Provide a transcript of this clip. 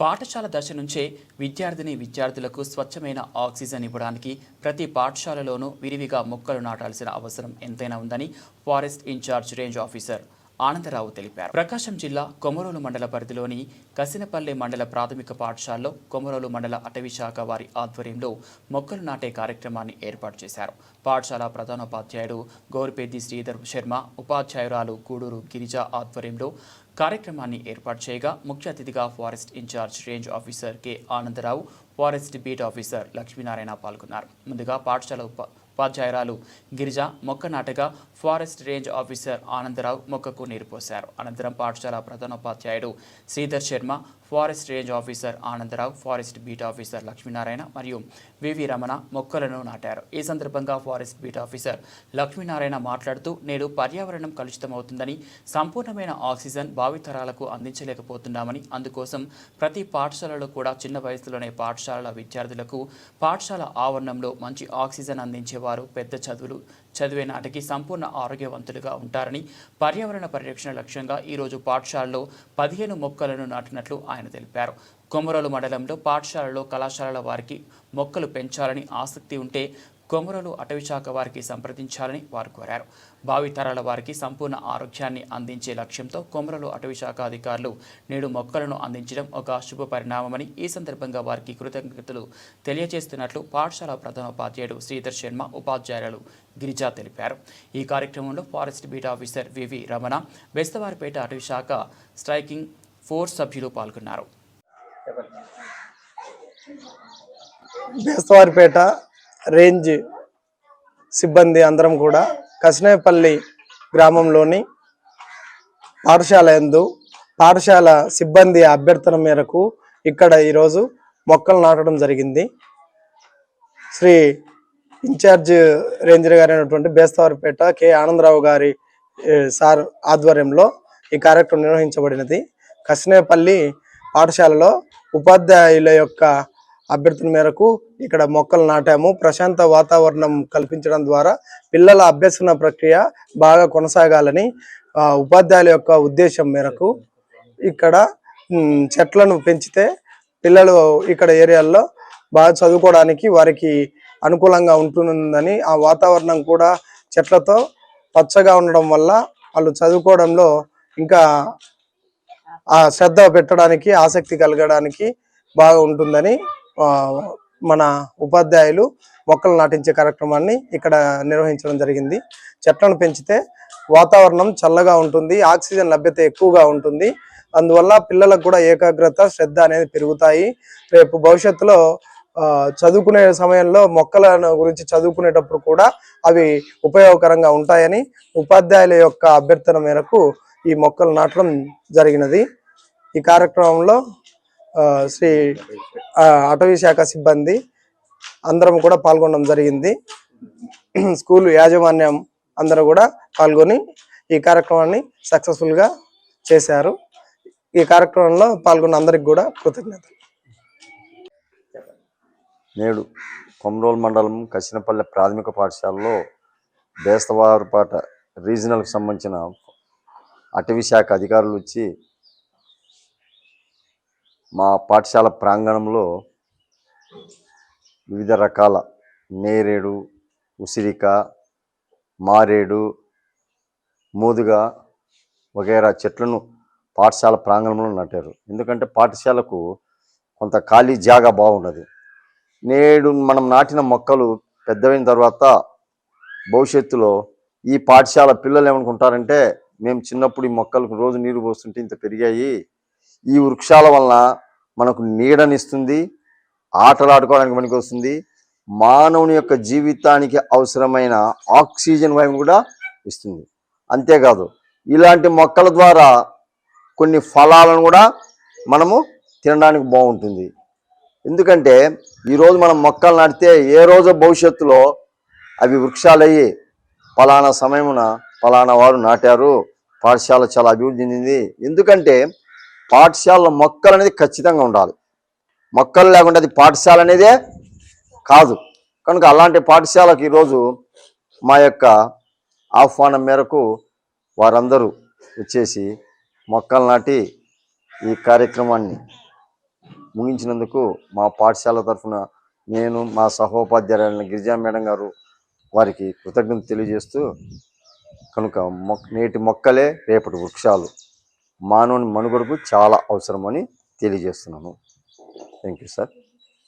పాఠశాల దశ నుంచే విద్యార్థిని విద్యార్థులకు స్వచ్ఛమైన ఆక్సిజన్ ఇవ్వడానికి ప్రతి పాఠశాలలోనూ విరివిగా మొక్కలు నాటాల్సిన అవసరం ఎంతైనా ఉందని forest incharge range officer Anandarao తెలిపారు. ప్రకాశం జిల్లా కొమరోలు మండల పరిధిలోని కసినపల్లి మండల ప్రాథమిక పాఠశాలలో కొమరోలు మండల అటవీ శాఖ వారి ఆధ్వర్యంలో మొక్కలు నాటే కార్యక్రమాన్ని ఏర్పాటు చేశారు. పాఠశాల ప్రధానోపాధ్యాయుడు గౌరిపెద్ది శ్రీధర్ శర్మ ఉపాధ్యాయురాలు గూడూరు గిరిజ ఆధ్వర్యంలో కార్యక్రమాన్ని ఏర్పాటు చేయగా ముఖ్య అతిథిగా forest incharge range officer K. Anandarao forest beat officer Lakshminarayana పాల్గొన్నారు. ముందుగా పాఠశాల ఉప ఉపాధ్యాయురాలు గిరిజ మొక్క నాటక ఫారెస్ట్ రేంజ్ ఆఫీసర్ ఆనందరావు మొక్కకు నీరు పోశారు. అనంతరం పాఠశాల ప్రధానోపాధ్యాయుడు Sridhar Sharma forest range officer Anandarao forest beat officer Lakshminarayana మరియు వివి రమణ మొక్కలను నాటారు. ఈ సందర్భంగా ఫారెస్ట్ బీట్ ఆఫీసర్ లక్ష్మీనారాయణ మాట్లాడుతూ నేడు పర్యావరణం కలుషితమవుతుందని సంపూర్ణమైన ఆక్సిజన్ భావితరాలకు అందించలేకపోతున్నామని అందుకోసం ప్రతి పాఠశాలలో కూడా చిన్న వయసులోనే పాఠశాలల విద్యార్థులకు పాఠశాల ఆవరణంలో మంచి ఆక్సిజన్ అందించేవారు పెద్ద చదువులు చదివే నాటికి సంపూర్ణ ఆరోగ్యవంతులుగా ఉంటారని పర్యావరణ పరిరక్షణ లక్ష్యంగా ఈరోజు పాఠశాలలో పదిహేను మొక్కలను నాటినట్లు ఆయన ఆయన తెలిపారు. కొమరలు మండలంలో పాఠశాలలో కళాశాలల వారికి మొక్కలు పెంచాలని ఆసక్తి ఉంటే కొమరలు అటవీశాఖ వారికి సంప్రదించాలని వారు కోరారు. భావితరాల వారికి సంపూర్ణ ఆరోగ్యాన్ని అందించే లక్ష్యంతో కొమరలు అటవీశాఖ అధికారులు నేడు మొక్కలను అందించడం ఒక శుభ పరిణామమని ఈ సందర్భంగా వారికి కృతజ్ఞతలు తెలియజేస్తున్నట్లు పాఠశాల ప్రధానోపాధ్యాయుడు శ్రీధర్ శర్మ ఉపాధ్యాయులు గిరిజా తెలిపారు. ఈ కార్యక్రమంలో forest beat officer V V Ramana Bestavaripeta అటవీశాఖ స్ట్రైకింగ్ ఫోర్ సభ్యులు పాల్గొన్నారు. బేస్తవారిపేట రేంజ్ సిబ్బంది అందరం కూడా కసినేపల్లి గ్రామంలోని పాఠశాల యందు పాఠశాల సిబ్బంది అభ్యర్థన మేరకు ఇక్కడ ఈరోజు మొక్కలు నాటడం జరిగింది. శ్రీ ఇన్ఛార్జ్ రేంజర్ గారు అయినటువంటి బేస్తవారిపేట కె ఆనందరావు గారి సార్ ఆధ్వర్యంలో ఈ కార్యక్రమం నిర్వహించబడినది. కసినేపల్లి పాఠశాలలో ఉపాధ్యాయుల యొక్క అభ్యర్థన మేరకు ఇక్కడ మొక్కలు నాటాము. ప్రశాంత వాతావరణం కల్పించడం ద్వారా పిల్లల అభ్యసన ప్రక్రియ బాగా కొనసాగాలని ఉపాధ్యాయుల యొక్క ఉద్దేశం మేరకు ఇక్కడ చెట్లను పెంచితే పిల్లలు ఇక్కడ ఏరియాల్లో బాగా చదువుకోవడానికి వారికి అనుకూలంగా ఉంటుందని ఆ వాతావరణం కూడా చెట్లతో పచ్చగా ఉండడం వల్ల వాళ్ళు చదువుకోవడంలో ఇంకా శ్రద్ధ పెట్టడానికి ఆసక్తి కలగడానికి బాగా ఉంటుందని మన ఉపాధ్యాయులు మొక్కలు నాటించే కార్యక్రమాన్ని ఇక్కడ నిర్వహించడం జరిగింది. చెట్లను పెంచితే వాతావరణం చల్లగా ఉంటుంది ఆక్సిజన్ లభ్యత ఎక్కువగా ఉంటుంది. అందువల్ల పిల్లలకు కూడా ఏకాగ్రత శ్రద్ధ అనేది పెరుగుతాయి. రేపు భవిష్యత్తులో చదువుకునే సమయంలో మొక్కల గురించి చదువుకునేటప్పుడు కూడా అవి ఉపయోగకరంగా ఉంటాయని ఉపాధ్యాయుల యొక్క అభ్యర్థన మేరకు ఈ మొక్కలు నాటడం జరిగినది. ఈ కార్యక్రమంలో శ్రీ అటవీ శాఖ సిబ్బంది అందరం కూడా పాల్గొనడం జరిగింది. స్కూల్ యాజమాన్యం అందరూ కూడా పాల్గొని ఈ కార్యక్రమాన్ని సక్సెస్ఫుల్గా చేశారు. ఈ కార్యక్రమంలో పాల్గొన్న అందరికి కూడా కృతజ్ఞతలు. నేడు కొమరోల్ మండలం కసినపల్లె ప్రాథమిక పాఠశాలలో బేస్తవారిపాట రీజనల్కి సంబంధించిన అటవీ శాఖ అధికారులు వచ్చి మా పాఠశాల ప్రాంగణంలో వివిధ రకాల నేరేడు ఉసిరిక మారేడు మోదుగా వగైరా చెట్లను పాఠశాల ప్రాంగణంలో నాటారు. ఎందుకంటే పాఠశాలకు కొంత ఖాళీ జాగా బాగున్నది నేడు మనం నాటిన మొక్కలు పెద్దవైన తర్వాత భవిష్యత్తులో ఈ పాఠశాల పిల్లలు ఏమనుకుంటారంటే మేము చిన్నప్పుడు ఈ మొక్కలకు రోజు నీరు పోస్తుంటే ఇంత పెరిగాయి ఈ వృక్షాల వలన మనకు నీడనిస్తుంది ఆటలాడుకోవడానికి పనికి వస్తుంది మానవుని యొక్క జీవితానికి అవసరమైన ఆక్సిజన్ వాయువుని కూడా ఇస్తుంది. అంతేకాదు ఇలాంటి మొక్కల ద్వారా కొన్ని ఫలాలను కూడా మనము తినడానికి బాగుంటుంది. ఎందుకంటే ఈరోజు మనం మొక్కలు నాటితే ఏ రోజు భవిష్యత్తులో అవి వృక్షాలయ్యి ఫలానా సమయమున ఫలానా వారు నాటారు. పాఠశాల చాలా అభివృద్ధి చెందింది. ఎందుకంటే పాఠశాలలో మొక్కలు అనేది ఖచ్చితంగా ఉండాలి. మొక్కలు లేకుండా అది పాఠశాల అనేదే కాదు. కనుక అలాంటి పాఠశాలకు ఈరోజు మా యొక్క ఆహ్వానం మేరకు వారందరూ వచ్చేసి మొక్కలు నాటి ఈ కార్యక్రమాన్ని ముగించినందుకు మా పాఠశాల తరఫున నేను మా సహోపాధ్యాయులైన గిరిజా మేడం గారు వారికి కృతజ్ఞత తెలియజేస్తూ కనుక మొక్ నేటి మొక్కలే రేపటి వృక్షాలు. మానవుని మనుగడకు చాలా అవసరమని తెలియజేస్తున్నాను. Thank you sir